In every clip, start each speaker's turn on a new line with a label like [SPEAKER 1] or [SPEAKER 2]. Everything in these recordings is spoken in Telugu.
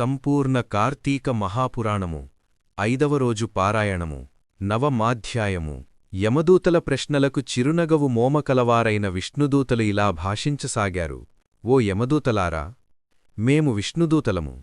[SPEAKER 1] సంపూర్ణ కార్తీక మహాపురాణము. ఐదవ రోజు పారాయణము. నవమాధ్యాయము. యమదూతల ప్రశ్నలకు చిరునగవు మోమకలవారైన విష్ణుదూతలు ఇలా భాషించసాగారు. ఓ యమదూతలారా! మేము విష్ణుదూతలము.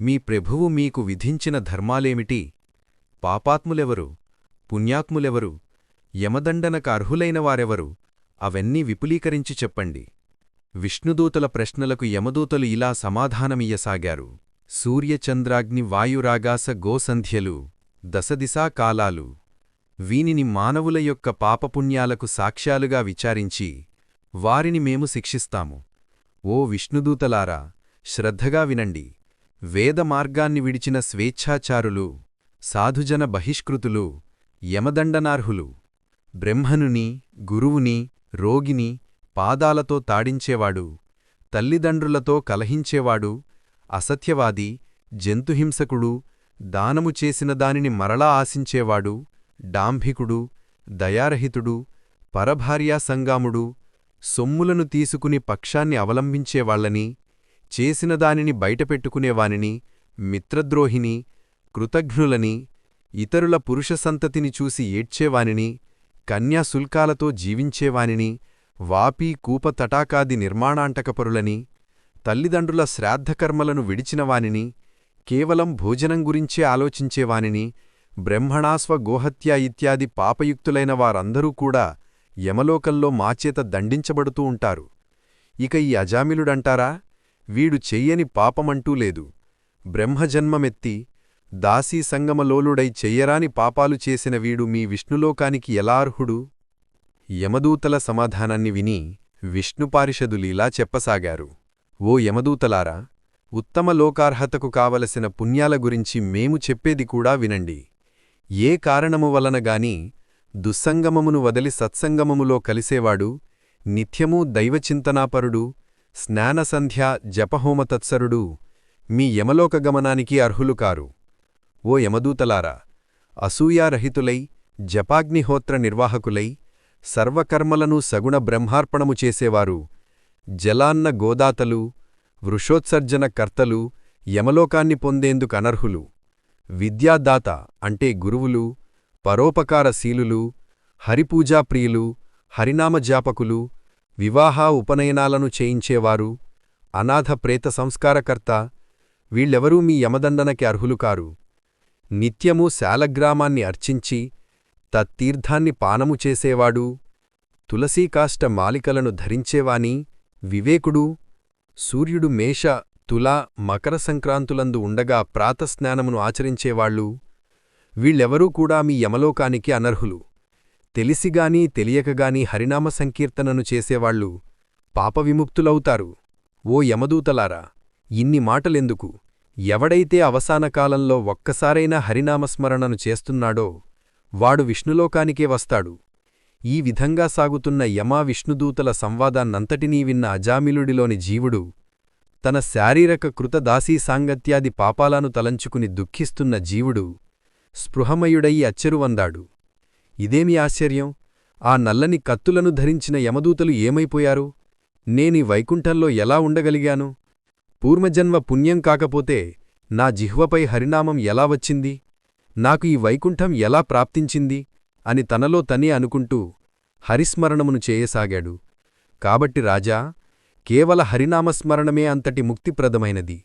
[SPEAKER 1] మీ ప్రభువు మీకు విధించిన ధర్మాలేమిటి? పాపాత్ములెవరు? పుణ్యాత్ములెవరు? యమదండనక అర్హులైన వారెవరు అవన్నీ విపులీకరించి చెప్పండి. విష్ణుదూతల ప్రశ్నలకు యమదూతలు ఇలా సమాధానమియ్యసాగారు. సూర్యచంద్రాగ్ని వాయురాగాస గోసంధ్యలు దశదిశాకాలాలు వీనిని మానవుల యొక్క పాపపుణ్యాలకు సాక్ష్యాలుగా విచారించి వారిని మేము శిక్షిస్తాము. ఓ విష్ణుదూతలారా శ్రద్ధగా వినండి. వేద మార్గాన్ని విడిచిన స్వేచ్ఛాచారులు సాధుజన బహిష్కృతులు యమదండనార్హులు. బ్రహ్మనుని గురువుని రోగిని పాదాలతో తాడించేవాడు తల్లిదండ్రులతో కలహించేవాడు అసత్యవాది జంతుహింసకుడు దానము చేసిన దానిని మరలా ఆశించేవాడు డాంభికుడు దయారహితుడు పరభార్యా సంగాముడు సొమ్ములను తీసుకుని పక్షాన్ని అవలంబించేవాళ్ళని చేసిన దానిని బయటపెట్టుకునేవానిని మిత్రద్రోహిని కృతఘ్నులని ఇతరుల పురుష సంతతిని చూసి ఏడ్చేవానిని కన్యాశుల్కాలతో జీవించేవానిని వాపీ కూప తటాకాది నిర్మాణాంటకపరులని తల్లిదండ్రుల శ్రాద్ధకర్మలను విడిచినవానిని కేవలం భోజనం గురించే ఆలోచించేవానిని బ్రహ్మణాస్వ గోహత్య ఇత్యాది పాపయుక్తులైన వారందరూ కూడా యమలోకంలో మాచేత దండించబడుతూ ఉంటారు. ఇక ఈ అజామిలుడంటారా? వీడు చెయ్యని పాపమంటూ లేదు. బ్రహ్మజన్మమెత్తి దాసీ సంగమలోలుడై చెయ్యరాని పాపాలు చేసిన వీడు మీ విష్ణులోకానికి ఎలా అర్హుడు? యమదూతల సమాధానాన్ని విని విష్ణుపారిషదులీలా చెప్పసాగారు. ఓ యమదూతలారా ఉత్తమ లోకార్హతకు కావలసిన పుణ్యాల గురించి మేము చెప్పేది కూడా వినండి. ఏ కారణము వలనగాని దుస్సంగమమును వదిలి సత్సంగమములో కలిసేవాడు నిత్యమూ దైవచింతనాపరుడు స్నానసంధ్యా జపహోమతత్సరుడు మీ యమలోక గమనానికి అర్హులు కారు. ఓ యమదూతలారా అసూయారహితులై జపాగ్నిహోత్ర నిర్వాహకులై సర్వకర్మలను సగుణ బ్రహ్మార్పణము చేసేవారు జలాన్న గోదాతలు వృషోత్సర్జన కర్తలు యమలోకాన్ని పొందేందుకు అనర్హులు. విద్యాదాత అంటే గురువులు పరోపకారశీలులు హరిపూజాప్రియులు హరినామజాపకులు వివాహ ఉపనయనాలను చేయించేవారు అనాథ ప్రేత సంస్కారకర్త వీళ్ళెవరూ మీ యమదండనకి అర్హులు కారు. నిత్యము శాలగ్రామాన్ని అర్చించి తత్తీర్థాన్ని పానము చేసేవాడు తులసీకాష్ట మాలికలను ధరించేవాని వివేకుడు సూర్యుడు మేష తుల మకర సంక్రాంతులందు ఉండగా ప్రాతస్నానమును ఆచరించేవాళ్ళు. వీళ్ళెవరూ కూడా మీ యమలోకానికి అనర్హులు. తెలిసిగానీ తెలియకగాని హరినామ సంకీర్తనను చేసేవాళ్ళు. పాపవిముక్తులవుతారు. ఓ యమదూతలారా ఇన్ని మాటలెందుకు? ఎవడైతే అవసానకాలంలో ఒక్కసారైనా హరినామస్మరణను చేస్తున్నాడో వాడు విష్ణులోకానికే వస్తాడు. ఈ విధంగా సాగుతున్న యమా విష్ణుదూతల సంవాదాన్నంతటినీ విన్న అజామిలుడిలోని జీవుడు తన శారీరక కృతదాసీ సాంగత్యాది పాపాలను తలంచుకుని దుఃఖిస్తున్న జీవుడు స్పృహమయుడయి అచ్చెరువందాడు. ఇదేమి ఆశ్చర్యం? ఆ నల్లని కత్తులను ధరించిన యమదూతలు ఏమైపోయారు? నేని వైకుంఠంలో ఎలా ఉండగలిగాను? పూర్వజన్మ పుణ్యం కాకపోతే నా జిహ్వపై హరినామం ఎలా వచ్చింది? నాకు ఈ వైకుంఠం ఎలా ప్రాప్తించింది? అని తనలో తనే అనుకుంటూ హరిస్మరణమును చేయసాగాడు. కాబట్టి రాజా కేవల హరినామస్మరణమే అంతటి ముక్తిప్రదమైనది.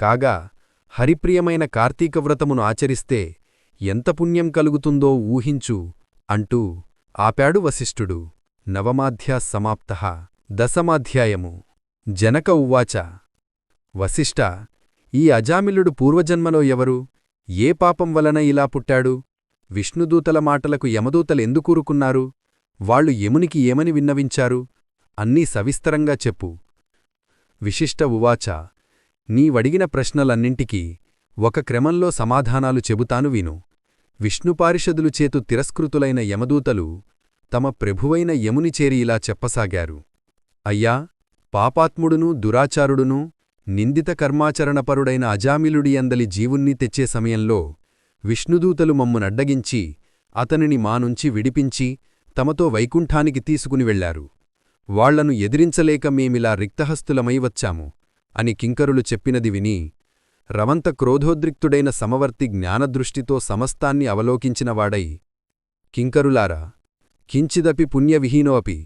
[SPEAKER 1] కాగా హరిప్రియమైన కార్తీకవ్రతమును ఆచరిస్తే ఎంత పుణ్యం కలుగుతుందో ఊహించు అంటూ ఆపాడు వశిష్ఠుడు. నవమాధ్యా సమాప్త. దశమాధ్యాయము. జనక ఉవాచ. వశిష్ట ఈ అజామిలుడు పూర్వజన్మలో ఎవరు? ఏ పాపం వలన ఇలా పుట్టాడు? విష్ణుదూతల మాటలకు యమదూతలెందుకూరుకున్నారు వాళ్ళు యమునికి ఏమని విన్నవించారు? అన్నీ సవిస్తరంగా చెప్పు. విశిష్ట ఉవాచ నీవడిగిన ప్రశ్నలన్నింటికీ ఒక క్రమంలో సమాధానాలు చెబుతాను విను. విష్ణుపారిషదులు చేతు తిరస్కృతులైన యమదూతలు తమ ప్రభువైన యముని చేరి ఇలా చెప్పసాగారు. అయ్యా పాపాత్ముడునూ దురాచారుడునూ నిందిత కర్మాచరణపరుడైన అజామిలుడి అందలి జీవుణ్ణి తెచ్చే సమయంలో విష్ణుదూతలు మమ్మునడ్డగించి అతనిని మానుంచి విడిపించి తమతో వైకుంఠానికి తీసుకుని వెళ్ళారు వాళ్ళను ఎదిరించలేక మేమిలా రిక్తహస్తులమై వచ్చాము అని కింకరులు చెప్పినది విని
[SPEAKER 2] రవంత క్రోధోద్రిక్తుడైన సమవర్తి జ్ఞానదృష్టితో సమస్తాన్ని అవలోకించినవాడై కింకరులారా కించిదపి పుణ్యవిహీనోపి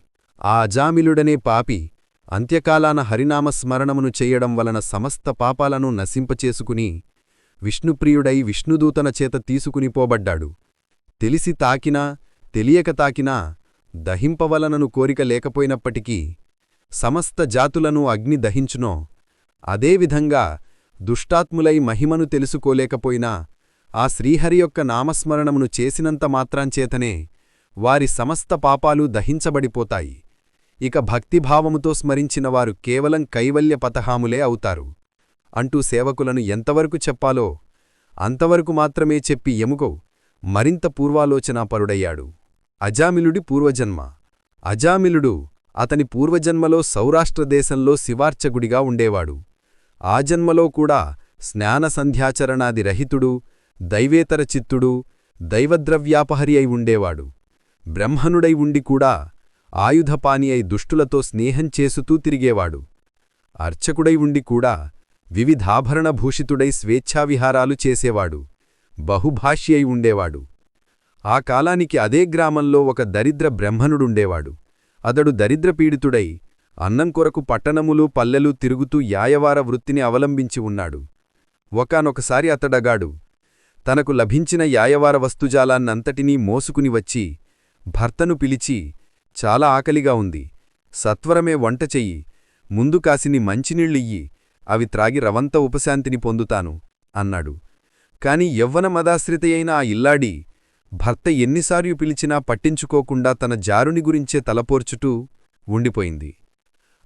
[SPEAKER 2] ఆ అజామిలుడనే పాపి అంత్యకాలాన హరినామస్మరణమును చెయ్యడం వలన సమస్త పాపాలను నశింపచేసుకుని విష్ణుప్రియుడై విష్ణుదూతన చేత తీసుకునిపోబడ్డాడు తెలిసి తాకినా తెలియక తాకినా దహింపవలనను కోరిక లేకపోయినప్పటికీ సమస్త జాతులను అగ్ని దహించునో అదేవిధంగా దుష్టాత్ములై మహిమను తెలుసుకోలేకపోయినా ఆ శ్రీహరి యొక్క నామస్మరణమును చేసినంత మాత్రాంచేతనే వారి సమస్త పాపాలు దహించబడిపోతాయి. ఇక భక్తిభావముతో స్మరించినవారు కేవలం కైవల్య పతహాములే అవుతారు. అంటూ సేవకులను ఎంతవరకు చెప్పాలో అంతవరకు మాత్రమే చెప్పి ఎముకో మరింత పూర్వాలోచనాపరుడయ్యాడు. అజామిలుడి పూర్వజన్మ. అజామిలుడు అతని పూర్వజన్మలో సౌరాష్ట్రదేశంలో శివార్చగుడిగా ఉండేవాడు. ఆ జన్మలో కూడా స్నానసంధ్యాచరణాది రహితుడు దైవేతర చిత్తుడు దైవద్రవ్యాపహరి అయి ఉండేవాడు. బ్రహ్మనుడై ఉండి కూడా ఆయుధపాని అయి దుష్టులతో స్నేహం చేసుతూ తిరిగేవాడు. అర్చకుడై ఉండి కూడా వివిధాభరణభూషితుడై స్వేచ్ఛావిహారాలు చేసేవాడు. బహుభాష్యై ఉండేవాడు. ఆ కాలానికి అదే గ్రామంలో ఒక దరిద్ర బ్రహ్మణుడుండేవాడు. అతడు దరిద్రపీడితుడై అన్నం కొరకు పట్టణములు పల్లెలు తిరుగుతూ యాయవార వృత్తిని అవలంబించి ఉన్నాడు. ఒకనొకసారి అతడగాడు తనకు లభించిన యాయవార వస్తుజాలాన్నంతటినీ మోసుకుని వచ్చి భర్తను పిలిచి చాలా ఆకలిగా ఉంది. సత్వరమే వంట చెయ్యి ముందు కాసిని మంచినీళ్ళియ్యి అవి త్రాగి రవంత ఉపశాంతిని పొందుతాను అన్నాడు. కాని యవ్వన మదాశ్రితయైన ఆ ఇల్లాడి భర్త ఎన్నిసార్లు పిలిచినా పట్టించుకోకుండా తన జారుని గురించే తలపోర్చుటూ ఉండిపోయింది.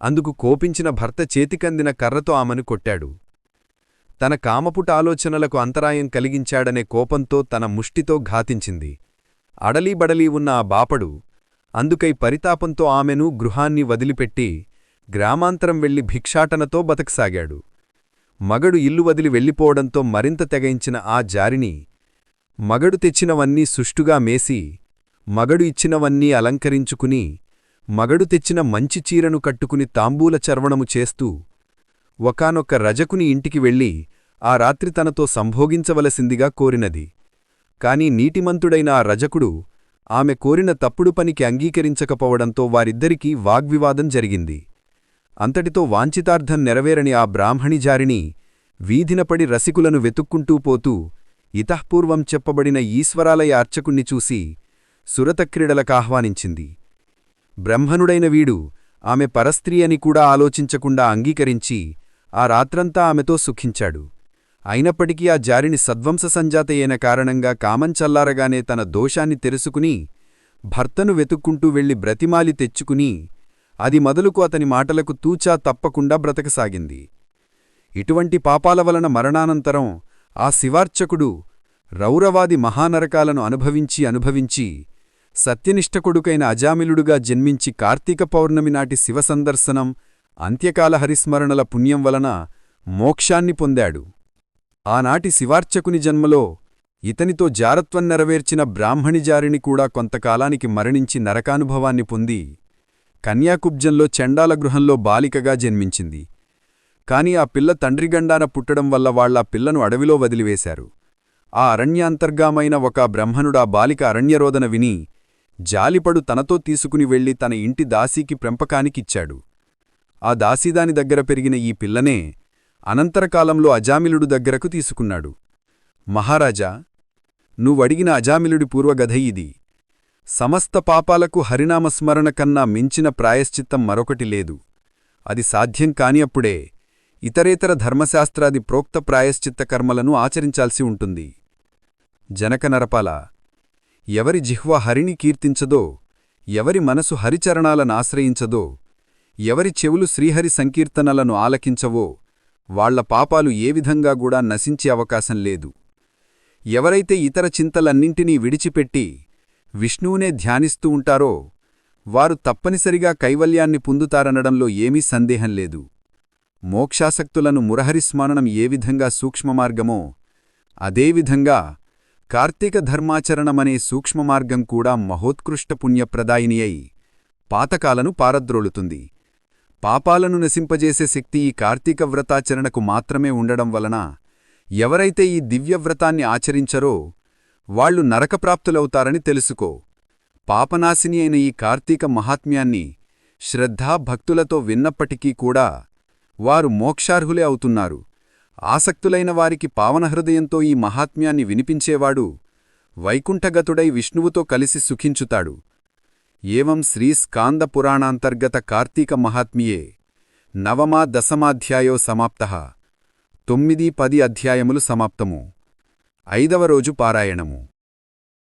[SPEAKER 2] అందుకు కోపించిన భర్త చేతికందిన కర్రతో ఆమెను కొట్టాడు. తన కామపుట ఆలోచనలకు అంతరాయం కలిగించాడనే కోపంతో తన ముష్టితో ఘాతించింది. అడలీబడలీ ఉన్న ఆ బాపడు అందుకై పరితాపంతో ఆమెను గృహాన్ని వదిలిపెట్టి గ్రామాంతరం వెళ్ళి భిక్షాటనతో బతకసాగాడు. మగడు ఇల్లు వదిలి వెళ్ళిపోవడంతో మరింత తెగయించిన ఆ జారిని మగడు తెచ్చినవన్నీ సుష్టుగా మేసి మగడు ఇచ్చినవన్నీ అలంకరించుకుని మగడు తెచ్చిన మంచి చీరను కట్టుకుని తాంబూల చర్వణము చేస్తూ ఒకనొక్క రజకుని ఇంటికి వెళ్ళి ఆ రాత్రి తనతో సంభోగించవలసిందిగా కోరినది. కాని నీటిమంతుడైన ఆ రజకుడు ఆమె కోరిన తప్పుడు పనికి అంగీకరించకపోవడంతో వారిద్దరికీ వాగ్వివాదం జరిగింది. అంతటితో వాంఛితార్థం నెరవేరని ఆ బ్రాహ్మణిజారిని వీధినపడి రసికులను వెతుక్కుంటూ పోతూ ఇతఃపూర్వం చెప్పబడిన ఈశ్వరాలయ అర్చకుణ్ణి చూసి సురతక్రీడలకాహ్వానించింది బ్రహ్మనుడైన వీడు ఆమె పరస్త్రీ అని కూడా ఆలోచించకుండా అంగీకరించి ఆ రాత్రంతా ఆమెతో సుఖించాడు. అయినప్పటికీ ఆ జారిని సద్వంస కారణంగా కామంచల్లారగానే తన దోషాన్ని తెరుసుకుని భర్తను వెతుక్కుంటూ వెళ్ళి బ్రతిమాలి తెచ్చుకుని అది మొదలుకు అతని మాటలకు తూచా తప్పకుండా బ్రతకసాగింది. ఇటువంటి పాపాల వలన మరణానంతరం ఆ శివార్చకుడు రౌరవాది మహానరకాలను అనుభవించి అనుభవించి సత్యనిష్టకొడుకైన అజామిలుడుగా జన్మించి కార్తీక పౌర్ణమి నాటి శివసందర్శనం అంత్యకాల హరిస్మరణల పుణ్యం వలన మోక్షాన్ని పొందాడు. ఆనాటి శివార్చకుని జన్మలో ఇతనితో జారత్వం నెరవేర్చిన బ్రాహ్మణిజారిని కూడా కొంతకాలానికి మరణించి నరకానుభవాన్ని పొంది కన్యాకుబ్జంలో చెండాల గృహంలో బాలికగా జన్మించింది. కాని ఆ పిల్ల తండ్రిగండాన పుట్టడం వల్ల వాళ్ళ పిల్లను అడవిలో వదిలివేశారు. ఆ అరణ్యాంతర్గామైన ఒక బ్రహ్మనుడా బాలిక అరణ్యరోదన విని జాలిపడు తనతో తీసుకుని వెళ్ళి తన ఇంటి దాసీకి ప్రెంపకానికిచ్చాడు. ఆ దాసీదాని దగ్గర పెరిగిన ఈ పిల్లనే అనంతరకాలంలో అజామిలుడు దగ్గరకు తీసుకున్నాడు. మహారాజా నువ్వడిగిన అజామిలుడి పూర్వగధ ఇది. సమస్త పాపాలకు హరినామస్మరణ కన్నా మించిన ప్రాయశ్చిత్తం మరొకటి లేదు. అది సాధ్యం కానియప్పుడే ఇతరేతర ధర్మశాస్త్రాది ప్రోక్త ప్రాయశ్చిత్త కర్మలను ఆచరించాల్సి ఉంటుంది. జనక నరపాల ఎవరి జిహ్వ హరిని కీర్తించదో ఎవరి మనసు హరిచరణాలనాశ్రయించదో ఎవరి చెవులు శ్రీహరి సంకీర్తనలను ఆలకించవో వాళ్ళ పాపాలు ఏ విధంగా కూడా నశించే అవకాశం లేదు. ఎవరైతే ఇతర చింతలన్నింటినీ విడిచిపెట్టి విష్ణువునే ధ్యానిస్తూ ఉంటారో వారు తప్పనిసరిగా కైవల్యాన్ని పొందుతారనడంలో ఏమీ సందేహం లేదు. మోక్షాసక్తులను మురహరిస్మరణం ఏ విధంగా సూక్ష్మమార్గమో అదేవిధంగా కార్తీక ధర్మాచరణమనే సూక్ష్మమార్గం కూడా మహోత్కృష్ట పుణ్యప్రదాయిని అయి పాతకాలను పారద్రోలుతుంది. పాపాలను నశింపజేసే శక్తి ఈ కార్తీక వ్రతాచరణకు మాత్రమే ఉండడం వలన ఎవరైతే ఈ దివ్యవ్రతాన్ని ఆచరించరో వాళ్ళు నరకప్రాప్తులవుతారని తెలుసుకో. పాపనాశిని అయిన ఈ కార్తీక మహాత్మ్యాన్ని శ్రద్ధాభక్తులతో విన్నప్పటికీ కూడా వారు మోక్షార్హులే అవుతున్నారు. ఆసక్తులైన వారికి పావనహృదయంతో ఈ మహాత్మ్యాన్ని వినిపించేవాడు వైకుంఠగతుడై విష్ణువుతో కలిసి సుఖించుతాడు. ఏవం శ్రీస్కాంద పురాణాంతర్గత కార్తీక మహాత్మ్యే. నవమా దశమాధ్యాయో సమాప్త. తొమ్మిది పది అధ్యాయములు సమాప్తము. ఐదవ రోజు పారాయణము.